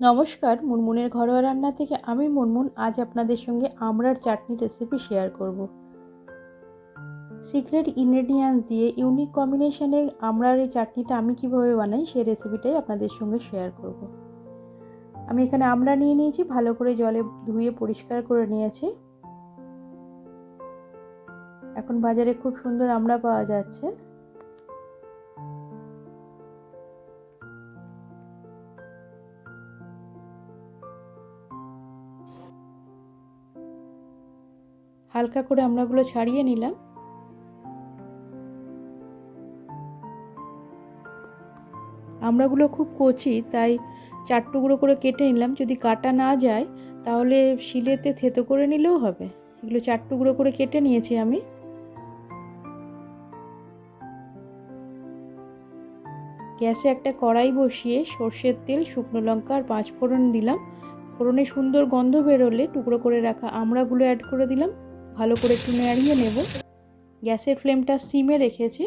নমস্কার, মুনমুনের ঘরোয়া রান্না থেকে আমি মুনমুন আজ আপনাদের সঙ্গে আমড়ার চাটনি রেসিপি শেয়ার করব। সিক্রেট ইনগ্রেডিয়েন্টস দিয়ে ইউনিক কম্বিনেশনে আমড়ার এই চাটনিটা আমি কীভাবে বানাই সেই রেসিপিটাই আপনাদের সঙ্গে শেয়ার করব। আমি এখানে আমড়া নিয়ে নিয়েছি, ভালো করে জলে ধুয়ে পরিষ্কার করে নিয়েছি। এখন বাজারে খুব সুন্দর আমড়া পাওয়া যাচ্ছে। হালকা করে আমড়াগুলো ছাড়িয়ে নিলাম। আমড়াগুলো খুব কচি, তাই চার টুকরো করে কেটে নিলাম। যদি কাটা না যায়, তাহলে শিলেতে থেতো করে নিলেও হবে। এগুলো চার টুকরো করে কেটে নিয়েছি আমি। গ্যাসে একটা কড়াই বসিয়ে সর্ষের তেল, শুকনো লঙ্কা আর পাঁচ ফোড়ন দিলাম। ফোড়নে সুন্দর গন্ধ বেরোলে টুকরো করে রাখা আমড়াগুলো অ্যাড করে দিলাম। ভালো করে একটু নাড়িয়ে নেব। গ্যাসের ফ্লেমটা সিমে রেখেছি।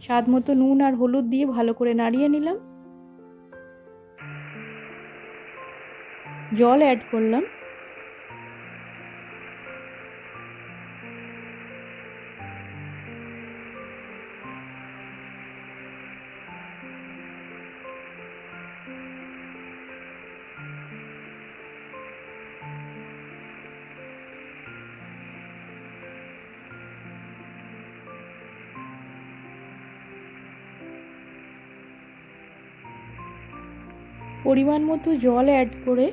স্বাদ মতো নুন আর হলুদ দিয়ে ভালো করে নাড়িয়ে নিলাম। জল অ্যাড করলাম। পরিমাণ মতো জল অ্যাড করে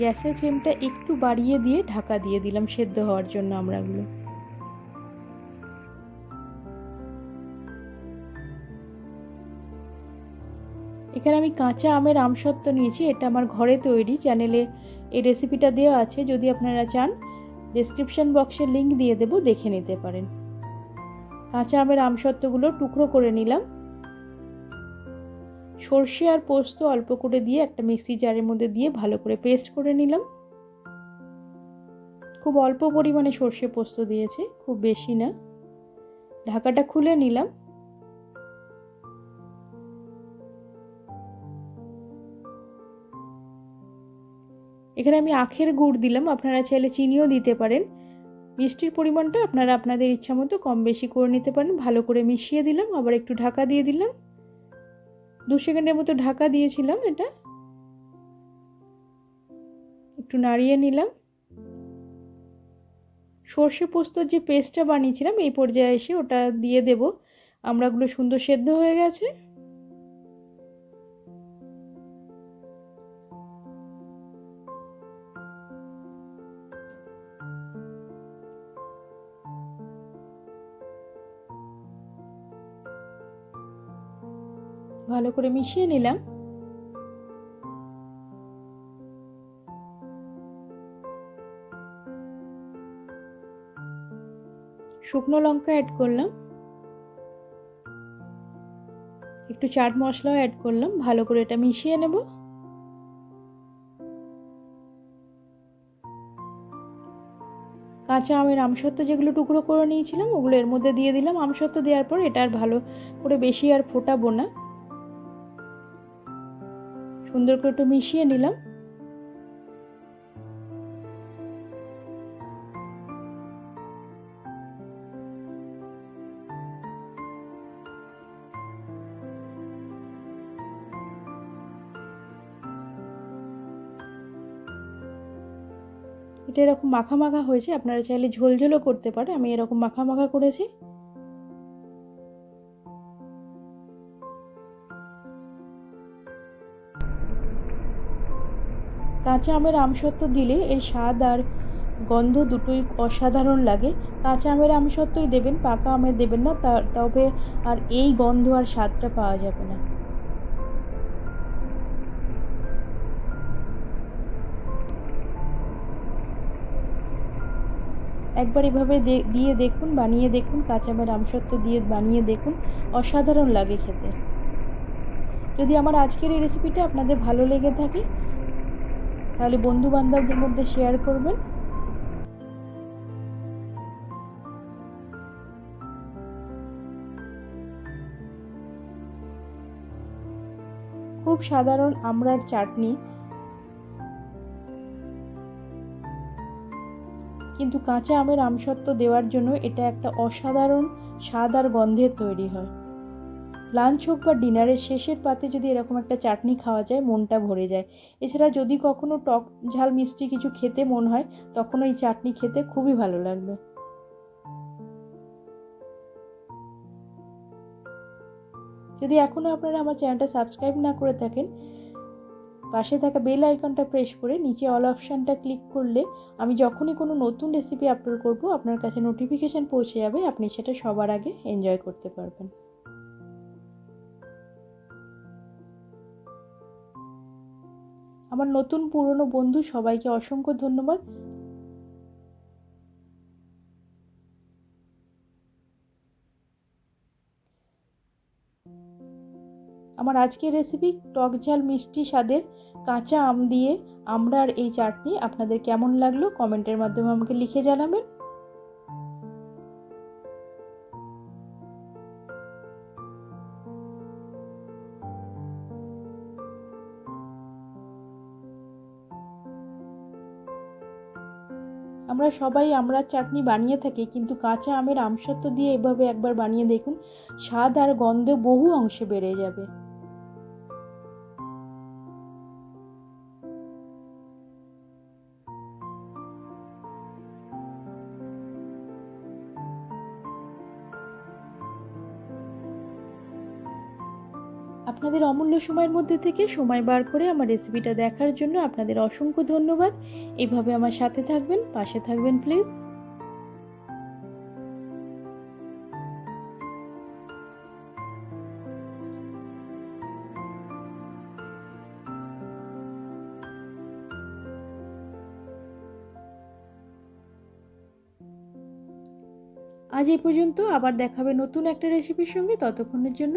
গ্যাসের ফ্লেমটা একটু বাড়িয়ে দিয়ে ঢাকা দিয়ে দিলাম সেদ্ধ হওয়ার জন্য আমরাগুলো। এখানে আমি কাঁচা আমের আমসত্ত্ব নিয়েছি, এটা আমার ঘরে তৈরি চ্যানেলে এই রেসিপিটা দেওয়া আছে, যদি আপনারা চান ডেসক্রিপশন বক্সে লিঙ্ক দিয়ে দেবো, দেখে নিতে পারেন। কাঁচা আমের আমসত্ত্বগুলো টুকরো করে নিলাম। সর্ষে আর পোস্ত অল্প করে দিয়ে একটা মিক্সি জারের মধ্যে দিয়ে ভালো করে পেস্ট করে নিলাম। খুব অল্প পরিমাণে সর্ষে পোস্ত দিয়েছে, খুব বেশি না। ঢাকাটা খুলে নিলাম। এখানে আমি আখের গুড় দিলাম, আপনারা চাইলে চিনিও দিতে পারেন। মিষ্টির পরিমাণটা আপনারা আপনাদের ইচ্ছা মতো কম বেশি করে নিতে পারেন। ভালো করে মিশিয়ে দিলাম, আবার একটু ঢাকা দিয়ে দিলাম। দু সেকেন্ডের মতো ঢাকা দিয়েছিলাম এটা। একটু নাড়িয়ে নিলাম। সর্ষে পোস্তর যে পেস্টটা বানিয়েছিলাম, এই পর্যায়ে এসে ওটা দিয়ে দেব। আমরাগুলো সুন্দর সেদ্ধ হয়ে গেছে। ভালো করে মিশিয়ে নিলাম। শুকনো লঙ্কা অ্যাড করলাম। একটু চাট মশলাও অ্যাড করলাম, ভালো করে এটা মিশিয়ে নেব। কাঁচা আমের আমসত্ব যেগুলো টুকরো করে নিয়েছিলাম, ওগুলো এর মধ্যে দিয়ে দিলাম। আমসত্ব দেওয়ার পর এটা আর ভালো করে বেশি আর ফোটাবো না। সুন্দর করে একটু মিশিয়ে নিলাম। এটা এরকম মাখা মাখা হয়েছে, আপনারা চাইলে ঝোলঝোলও করতে পারে আমি এরকম মাখা মাখা করেছি। কাঁচা আমের আমসত্ত্ব দিলে এর স্বাদ আর গন্ধ দুটোই অসাধারণ লাগে। কাঁচা আমের আমসত্ত্বই দেবেন, পাকা আমের দেবেন না তবে আর এই গন্ধ আর স্বাদটা পাওয়া যাবে না। একবার এভাবে দিয়ে দেখুন, বানিয়ে দেখুন, কাঁচা আমের আমসত্ত্ব দিয়ে বানিয়ে দেখুন, অসাধারণ লাগে খেতে। যদি আমার আজকের এই রেসিপিটা আপনাদের ভালো লেগে থাকে তাহলে বন্ধু বান্ধবদের মধ্যে শেয়ার করবেন। খুব সাধারণ আমড়ার চাটনি। কিন্তু কাঁচা আমের আমসত্ব দেওয়ার জন্য এটা একটা অসাধারণ স্বাদ আর গন্ধের তৈরি হয়। লাঞ্চ হোক বা ডিনারের শেষের পাতে যদি এরকম একটা চাটনি খাওয়া যায়, মনটা ভরে যায়। এছাড়া যদি কখনও টক ঝাল, মিষ্টি কিছু খেতে মন হয় তখন ওই চাটনি খেতে খুবই ভালো লাগবে। যদি এখনও আপনারা আমার চ্যানেলটা সাবস্ক্রাইব না করে থাকেন, পাশে থাকা বেল আইকনটা প্রেস করে নিচে অল অপশানটা ক্লিক করলে আমি যখনই কোনো নতুন রেসিপি আপলোড করব, আপনার কাছে নোটিফিকেশান পৌঁছে যাবে, আপনি সেটা সবার আগে এনজয় করতে পারবেন। আমার নতুন পুরনো বন্ধু, সবাইকে অসংখ্য ধন্যবাদ। আমার আজকের রেসিপি টক ঝাল মিষ্টি স্বাদের কাঁচা আম দিয়ে আমড়ার এই চাটনি। আপনাদের কেমন লাগল? কমেন্টের মাধ্যমে আমাকে লিখে জানাবেন। আমরা সবাই আমড়ার চাটনি বানিয়ে থাকি, কিন্তু কাঁচা আমের আমসত্ব দিয়ে এভাবে একবার বানিয়ে দেখুন, স্বাদ আর গন্ধ বহু অংশে বেড়ে যাবে। আপনাদের অমূল্য সময়ের মধ্যে থেকে সময় বার করে আমার রেসিপিটা দেখার জন্য আপনাদের অসংখ্য ধন্যবাদ। এইভাবে আমার সাথে থাকবেন, পাশে থাকবেন প্লিজ আজ এই পর্যন্ত আবার দেখাবে নতুন একটা রেসিপির সঙ্গে। ততক্ষণের জন্য